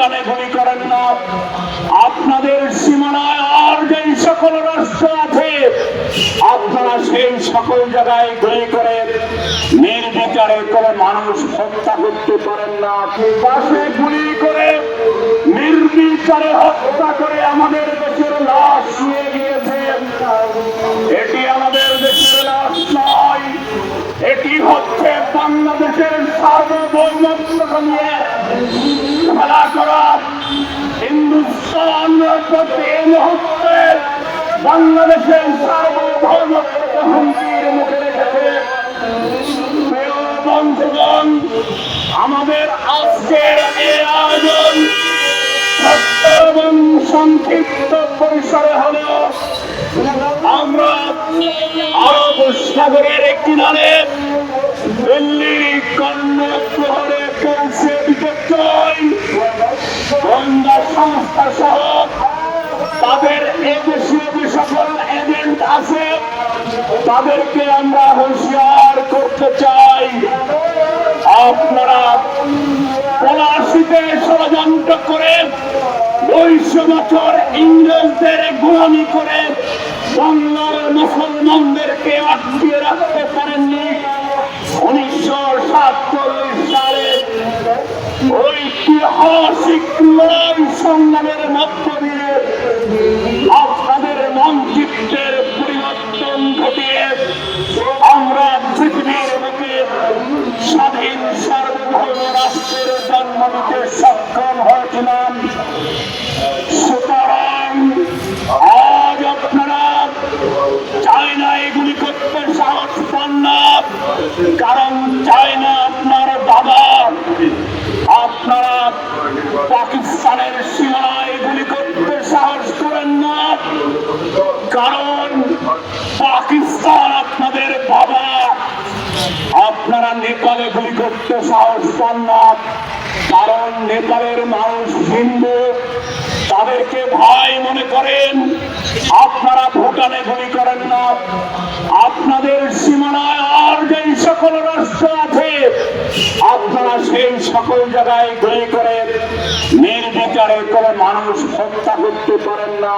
ভুটানে গুলি করেন না। আপনাদের সীমানায় আর যেই সকল রাষ্ট্র আছে, আপনারা সেই সকল জায়গায় গুলি করে নির্বিচারে করে মানুষ হত্যা করতে পারেন না। পাশে গুলি করে নির্বিচারে হত্যা করে আমাদের দেশের লাশ নিয়ে গিয়েছে। এটি আমাদের দেশের লাশ নয়, এটি হচ্ছে বাংলাদেশের সার্বভৌমত্বকে নিয়ে। খেলা করা হিন্দুস্তান প্রতি মুহূর্তে বাংলাদেশের সার্বভৌমত্বকে মুখে রেখেছে। বন্ধুগণ, আমাদের আজকের এই আয়োজন সংক্ষিপ্ত পরিসরে হলো আমরা আরব সাগরের একটি নারে দিল্লির কর্ণপ্রহরে পৌঁছে তাদেরকে আমরা হুঁশিয়ার করতে চাই। আপনারা পলাশিতে ষড়যন্ত্র করে দুইশো বছর ইংরেজদের গোলামি করে বাংলার মুসলমানদেরকে আটকিয়ে রাখতে পারেননি। উনিশশো সাতচল্লিশ সালে ঐতিহাসিক লড়াই সংগ্রামের মধ্য নিতে সক্ষম হয়েছিলাম সুতরাং আজ আপনারা চায়নায় এগুলি করতে সাহস পান না, কারণ চায়না আপনার বাবা। আপনারা পাকিস্তানের সীমানায় গুলি করতে সাহস করেন না, কারণ পাকিস্তান আপনাদের বাবা। আপনারা নেপালে গুলি করতে সাহস পান না। কারণ নেপালের মানুষ হিন্দু, তাদেরকে ভাই মনে করেন। আপনারা ভুটানে গুলি করেন না। আপনাদের সীমানায় আর যেই সকল রাষ্ট্র আছে, আপনারা সেই সকল জায়গায় গুলি করে নির্বিচারে করে মানুষ হত্যা করতে পারেন না।